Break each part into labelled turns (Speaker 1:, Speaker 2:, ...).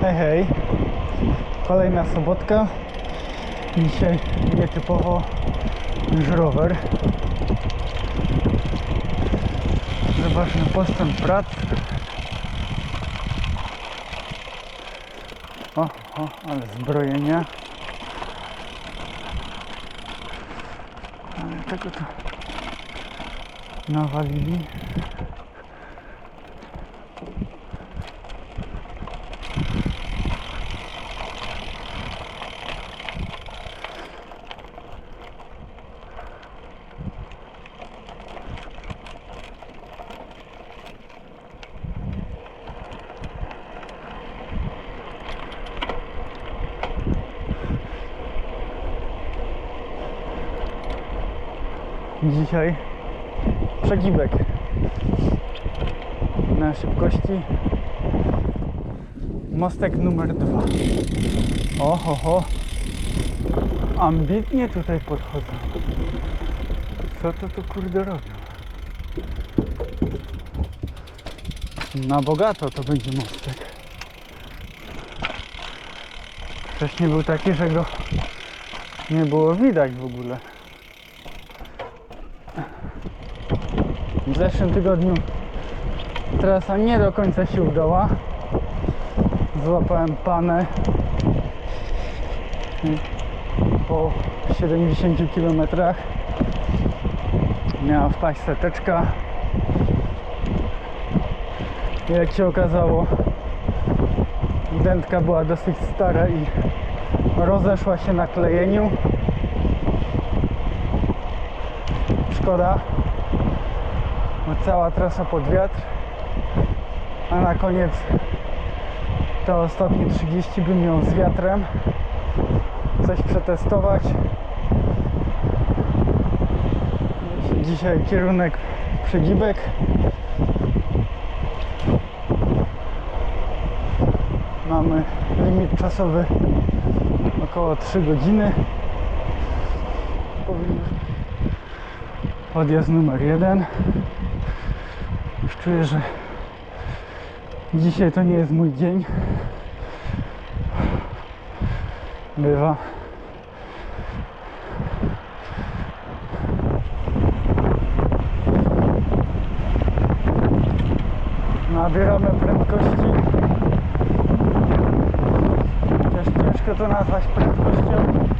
Speaker 1: Hej, hej. Kolejna sobotka. Dzisiaj nietypowo już rower. Zobaczmy postęp prac. O, o, ale zbrojenia. Ale tego to nawalili. Dzisiaj przegibek na szybkości mostek numer dwa. Oho, ho. ambitnie tutaj podchodzą. Co to tu kurde robią? Na bogato to będzie mostek. Wcześniej był taki, że go nie było widać w ogóle. W zeszłym tygodniu trasa nie do końca się udała. Złapałem panę po 70 km miała wpaść seteczka. Jak się okazało, dętka była dosyć stara i rozeszła się na klejeniu. Szkoda, cała trasa pod wiatr a na koniec te ostatnie 30 bym miał z wiatrem coś przetestować. Dzisiaj kierunek przygibek mamy limit czasowy około 3 godziny. Odjazd numer 1 czuję, że dzisiaj to nie jest mój dzień. Bywa. Nabieramy prędkości. Chociaż ciężko to nazwać prędkością.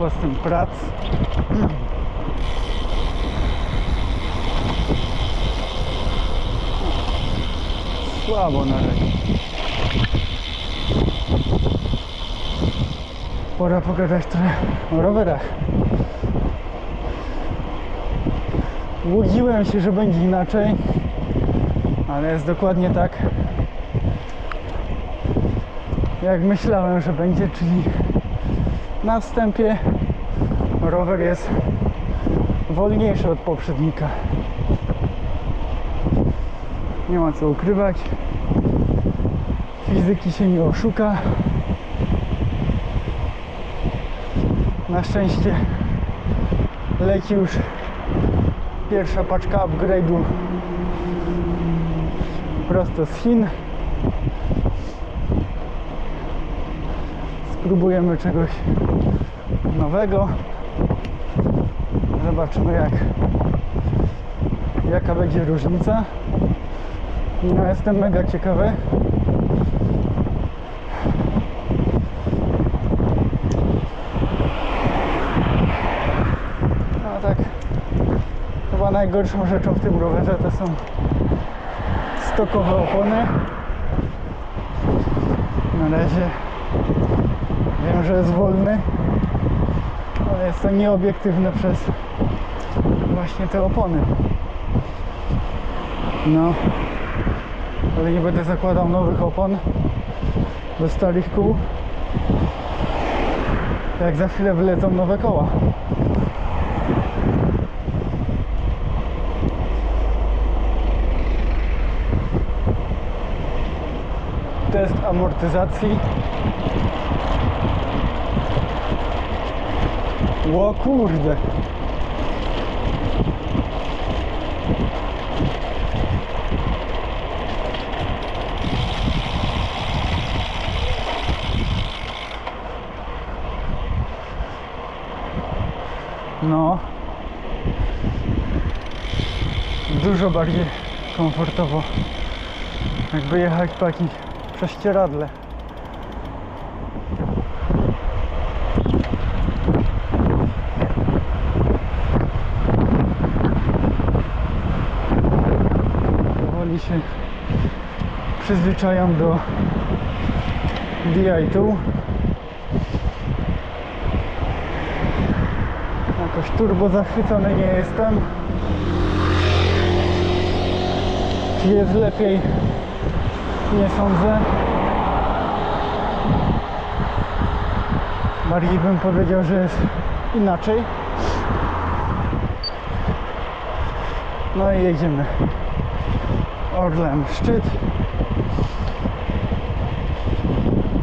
Speaker 1: Postęp prac. Słabo na razie. Pora pogadać trochę o rowerach. Łudziłem się, że będzie inaczej, ale jest dokładnie tak, jak myślałem, że będzie, czyli na wstępie rower jest wolniejszy od poprzednika. Nie ma co ukrywać. Fizyki się nie oszuka. Na szczęście leci już pierwsza paczka upgrade'u prosto z Chin. Spróbujemy czegoś nowego. Zobaczymy jak jaka będzie różnica. No jestem mega ciekawy. No tak. Chyba najgorszą rzeczą w tym rowerze to są stokowe opony. Na razie wiem, że jest wolny, ale jest to nieobiektywne przez właśnie te opony. No, ale nie będę zakładał nowych opon do starych kół. Jak za chwilę wylecą nowe koła. Test amortyzacji. Ło kurde. No. Dużo bardziej komfortowo. Jakby jechać po jakimś prześcieradle. Powoli się przyzwyczajam do DI2. Jakoś turbo zachwycony nie jestem. Czy jest lepiej? Nie sądzę. Bardziej bym powiedział, że jest inaczej. No i jedziemy. Orlen szczyt.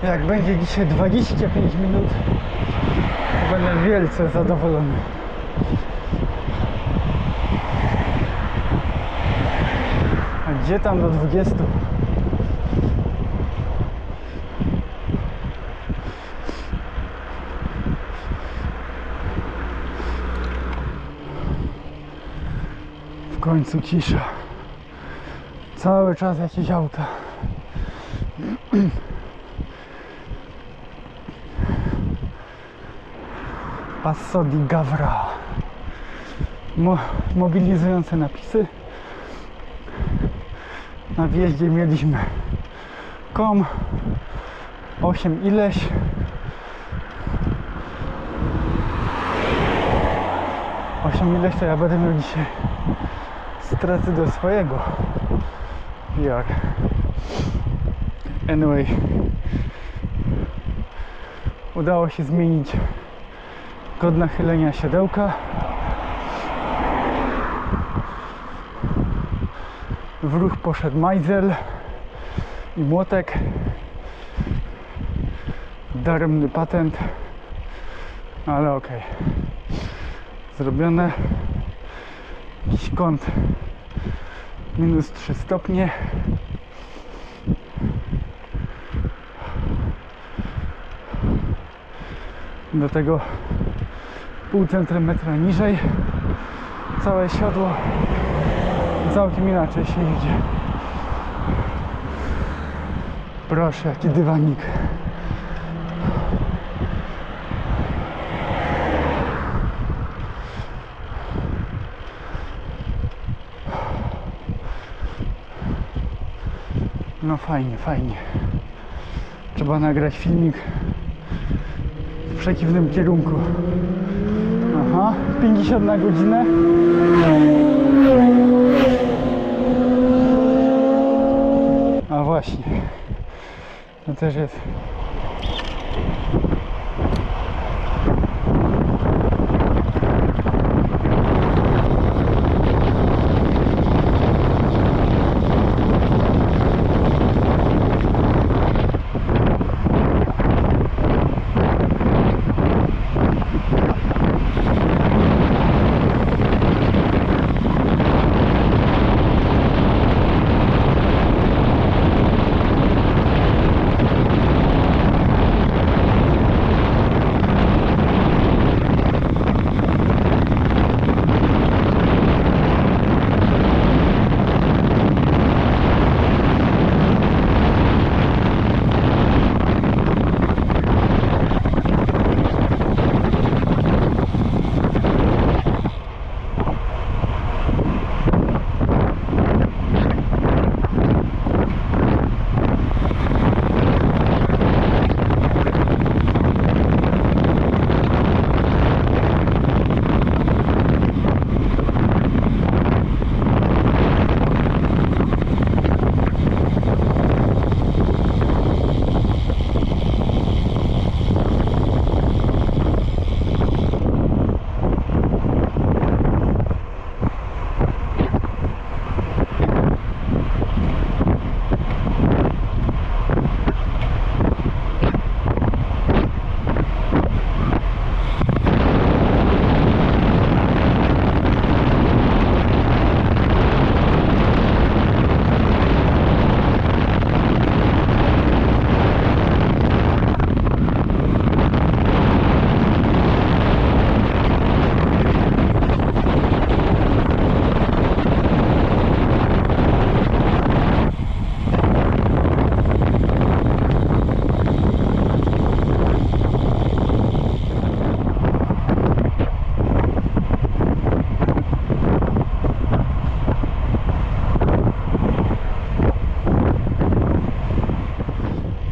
Speaker 1: Jak będzie dzisiaj 25 minut, będę wielce zadowolony. A gdzie tam do 20? W końcu cisza. Cały czas jakieś auta. Passo di Gavra. Mo mobilizujące napisy. Na wjeździe mieliśmy kom 8 ileś. Osiem ileś to ja będę miał dzisiaj straty do swojego. Jak? Anyway. Udało się zmienić kod nachylenia siodełka. W ruch poszedł majzel i młotek. Daremny patent, ale okej. Zrobione. Jakiś kąt minus 3 stopnie. Do tego pół centymetra niżej. Całe siodło całkiem inaczej się idzie. Proszę, jaki dywanik. No fajnie, fajnie. Trzeba nagrać filmik w przeciwnym kierunku. Aha, 50 na godzinę. A właśnie. To też jest.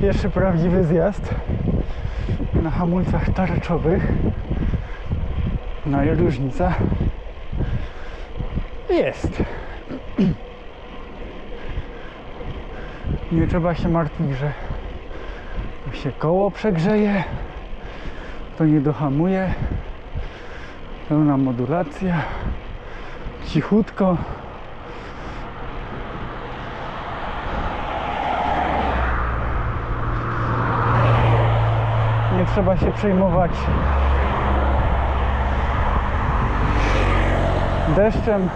Speaker 1: Pierwszy prawdziwy zjazd na hamulcach tarczowych. No i różnica jest. Nie trzeba się martwić, że się koło przegrzeje, to nie dohamuje. Pełna modulacja, cichutko. Trzeba się przejmować deszczem,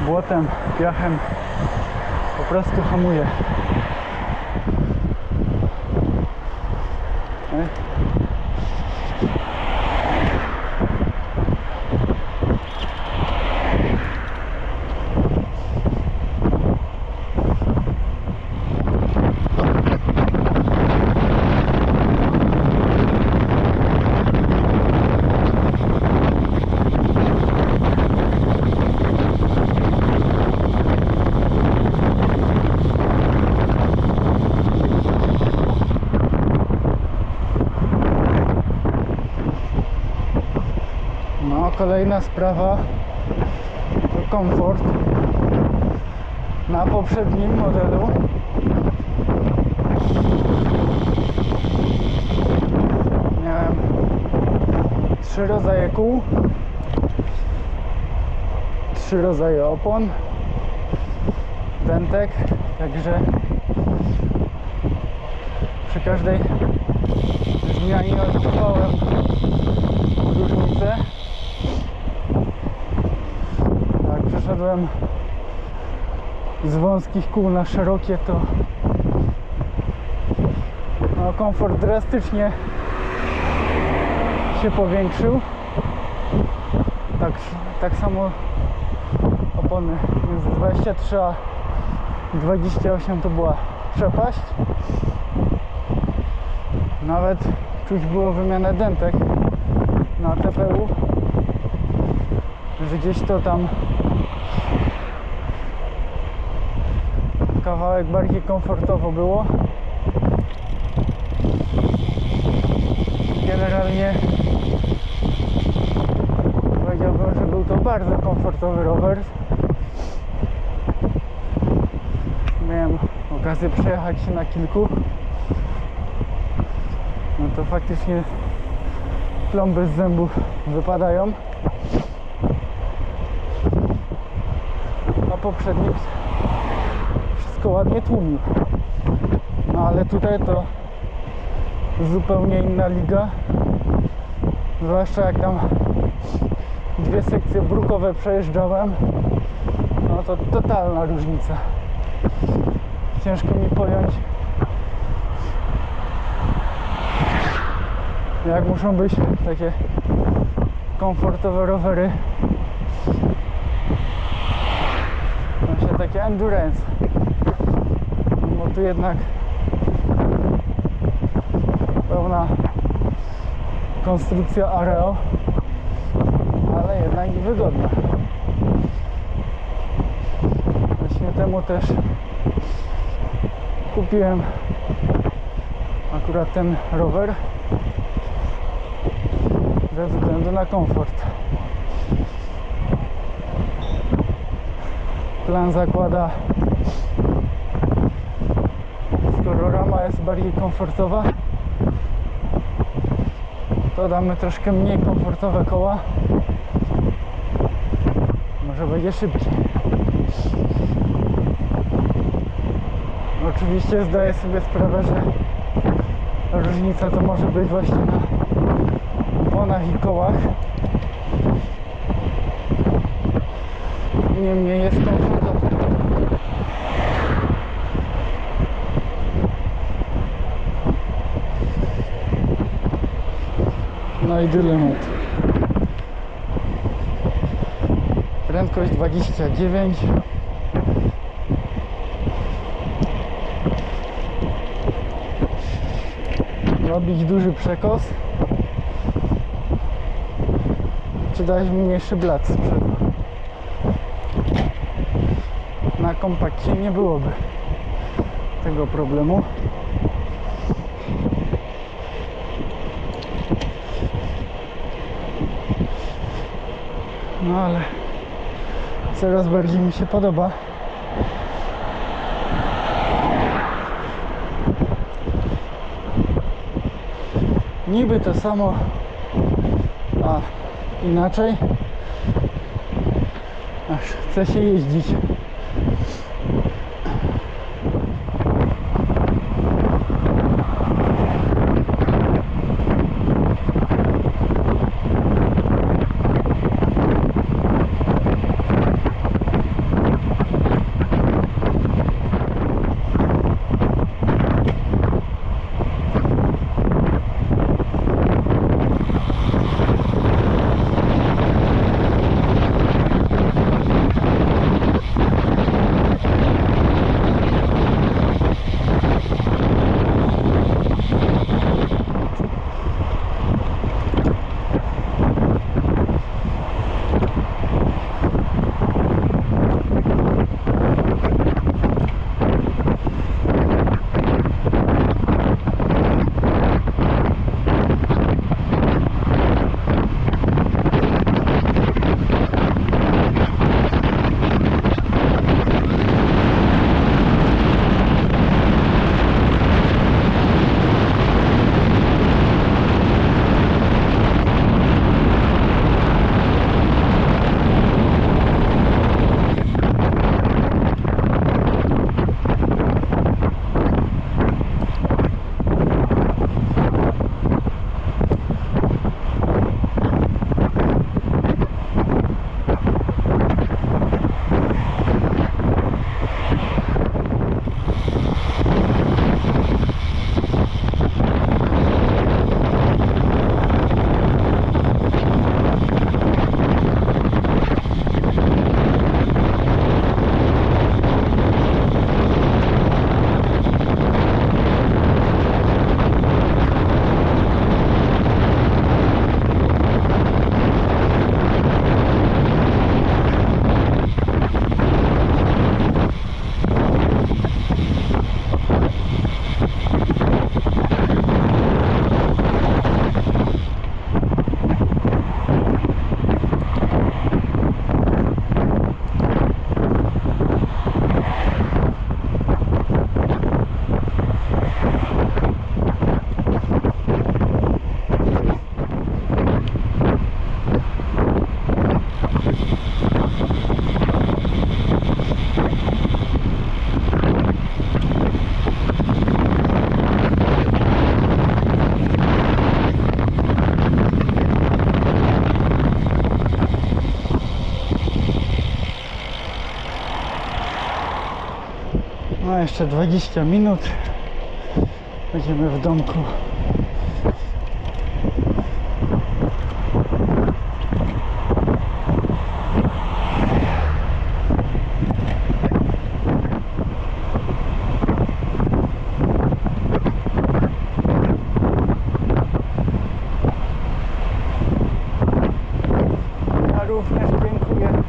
Speaker 1: błotem, piachem. Po prostu hamuje. Kolejna sprawa. To komfort. Na poprzednim modelu. Miałem trzy rodzaje kół, trzy rodzaje opon, dentek, także przy każdej zmianie odczuwałem różnicę. Jak przeszedłem z wąskich kół na szerokie, to no, komfort drastycznie się powiększył. Tak, tak samo opony między 23 a 28 to była przepaść. Nawet czuć było wymianę dentek na TPU, że gdzieś to tam kawałek bardziej komfortowo było. Generalnie powiedziałbym, że był to bardzo komfortowy rower. Miałem okazję przejechać się na kilku. No to faktycznie plomby z zębów wypadają. A poprzedni wszystko ładnie tłumił. No ale tutaj to zupełnie inna liga. Zwłaszcza jak tam dwie sekcje brukowe przejeżdżałem. No to totalna różnica. Ciężko mi pojąć jak muszą być takie komfortowe rowery. Właśnie takie endurance. Tu jednak pełna konstrukcja areo, ale jednak i wygodna. Właśnie temu też kupiłem akurat ten rower ze względu na komfort. Plan zakłada, jest bardziej komfortowa, to damy troszkę mniej komfortowe koła. Może będzie szybciej. Oczywiście zdaję sobie sprawę, że różnica to może być właśnie na oponach i kołach. Niemniej jest komfortowo. No i dylemat. Prędkość 29. Robić duży przekos. Czy dać mniejszy blat. Na kompakcie nie byłoby tego problemu. No ale coraz bardziej mi się podoba. Niby to samo, a inaczej. Aż chce się jeździć. Jeszcze 20 minut. Będziemy w domku. Ja również dziękuję.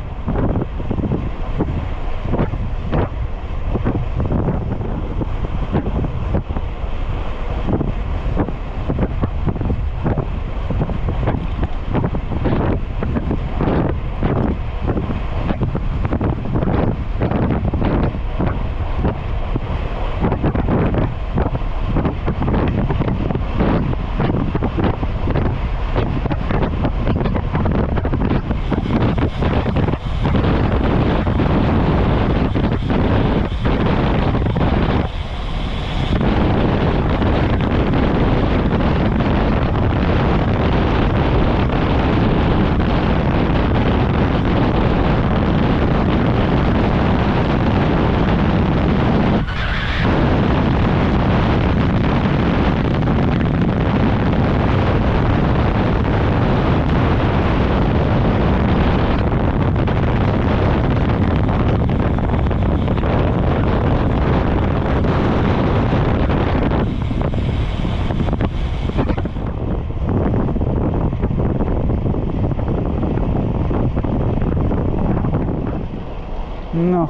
Speaker 1: No,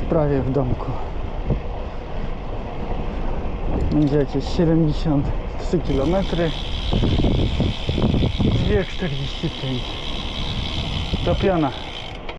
Speaker 1: już prawie w domku. Będzie jakieś 73 km. 2,45 To piana.